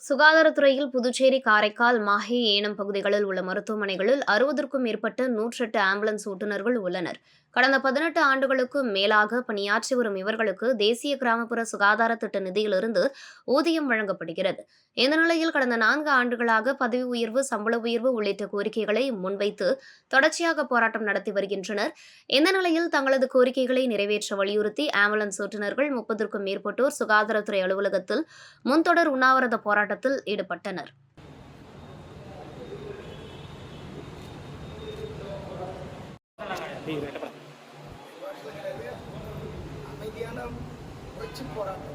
சுகாதாரத்துறையில் புதுச்சேரி காரைக்கால் மாஹே ஏனம் பகுதிகளில் உள்ள மருத்துவமனைகளில் அறுபதற்கும் மேற்பட்ட நூற்றெட்டு ஆம்புலன்ஸ் ஓட்டுநர்கள் உள்ளனர். கடந்த பதினெட்டு ஆண்டுகளுக்கும் மேலாக பணியாற்றி வரும் இவர்களுக்கு தேசிய கிராமப்புற சுகாதார திட்ட நிதியிலிருந்து ஊதியம் வழங்கப்படுகிறது. இந்த நிலையில் கடந்த நான்கு ஆண்டுகளாக பதவி உயர்வு சம்பள உயர்வு உள்ளிட்ட கோரிக்கைகளை முன்வைத்து தொடர்ச்சியாக போராட்டம் நடத்தி வருகின்றனர். இந்த நிலையில் தங்களது கோரிக்கைகளை நிறைவேற்ற வலியுறுத்தி ஆம்புலன்ஸ் ஓட்டுநர்கள் முப்பதற்கும் மேற்பட்டோர் சுகாதாரத்துறை அலுவலகத்தில் முன்தொடர் உண்ணாவிரத போராட்டம் போராட்டத்தில் ஈடுபட்டனர். அமைதியான போராட்டம்.